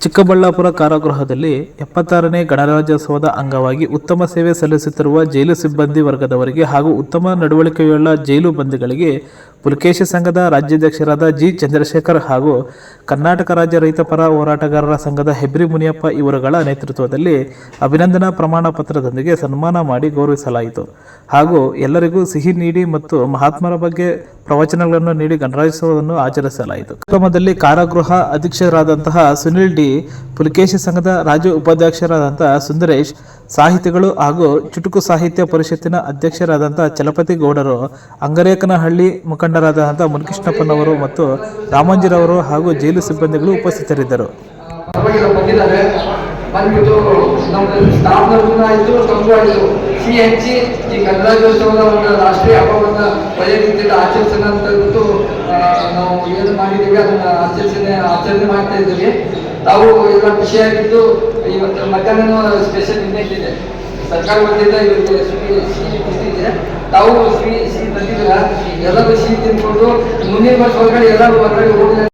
ಚಿಕ್ಕಬಳ್ಳಾಪುರ ಕಾರಾಗೃಹದಲ್ಲಿ ಎಪ್ಪತ್ತಾರನೇ ಗಣರಾಜ್ಯೋತ್ಸವದ ಅಂಗವಾಗಿ ಉತ್ತಮ ಸೇವೆ ಸಲ್ಲಿಸುತ್ತಿರುವ ಜೈಲು ಸಿಬ್ಬಂದಿ ವರ್ಗದವರಿಗೆ ಹಾಗೂ ಉತ್ತಮ ನಡವಳಿಕೆಯುಳ್ಳ ಜೈಲು ಬಂದಿಗಳಿಗೆ ಪುಲಕೇಶಿ ಸಂಘದ ರಾಜ್ಯಾಧ್ಯಕ್ಷರಾದ ಜಿ. ಚಂದ್ರಶೇಖರ್ ಹಾಗೂ ಕರ್ನಾಟಕ ರಾಜ್ಯ ರೈತ ಪರ ಹೋರಾಟಗಾರರ ಸಂಘದ ಹೆಬ್ರಿ ಮುನಿಯಪ್ಪ ಇವರುಗಳ ನೇತೃತ್ವದಲ್ಲಿ ಅಭಿನಂದನಾ ಪ್ರಮಾಣ ಪತ್ರದೊಂದಿಗೆ ಸನ್ಮಾನ ಮಾಡಿ ಗೌರವಿಸಲಾಯಿತು. ಹಾಗೂ ಎಲ್ಲರಿಗೂ ಸಿಹಿ ನೀಡಿ ಮತ್ತು ಮಹಾತ್ಮರ ಬಗ್ಗೆ ಪ್ರವಚನಗಳನ್ನು ನೀಡಿ ಗಣರಾಜ್ಯೋತ್ಸವವನ್ನು ಆಚರಿಸಲಾಯಿತು. ಕಾರ್ಯಕ್ರಮದಲ್ಲಿ ಕಾರಾಗೃಹ ಅಧ್ಯಕ್ಷರಾದಂತಹ ಸುನಿಲ್ ಡಿ, ಪುಲಕೇಶಿ ಸಂಘದ ರಾಜ್ಯ ಉಪಾಧ್ಯಕ್ಷರಾದಂತಹ ಸುಂದರೇಶ್, ಸಾಹಿತಿಗಳು ಹಾಗೂ ಚುಟುಕು ಸಾಹಿತ್ಯ ಪರಿಷತ್ತಿನ ಅಧ್ಯಕ್ಷರಾದಂತಹ ಚಲಪತಿ ಗೌಡರು, ಅಂಗರೇಕನಹಳ್ಳಿ ಮುಖಂಡರಾದಂತಹ ಮುನಿಕೃಷ್ಣಪ್ಪನವರು ಮತ್ತು ರಾಮಂಜಿರವರು ಹಾಗೂ ಜೈಲು ಸಿಬ್ಬಂದಿಗಳು ಉಪಸ್ಥಿತರಿದ್ದರು. ಬಂದ್ಬಿಟ್ಟು ನಮ್ಮ ಸ್ಟಾಫ್ನವ್ರಿಗೂ ಆಯಿತು ಸಿ ಈ ಒಂದು ರಾಷ್ಟ್ರೀಯ ನಾವು ಏನು ಅದನ್ನು ಆಚರಣೆ ಆಚರಣೆ ಮಾಡ್ತಾ ಇದ್ದೀವಿ. ತಾವು ಎಲ್ಲ ಖುಷಿಯಾಗಿದ್ದು ಇವತ್ತು ಸ್ಪೆಷಲ್ ಇದೆ. ಸರ್ಕಾರ ಇವತ್ತು ಸಿಹಿ ಸಿಹಿ ತಂದಿದ್ದೀರ ಎಲ್ಲರೂ ಸಿಹಿ ತಿನ್ಕೊಂಡು ಮುಂದಿನ ವರ್ಷ ಒಳಗಡೆ ಎಲ್ಲರೂ ಹೊರಗಡೆ ಹೋಗಿ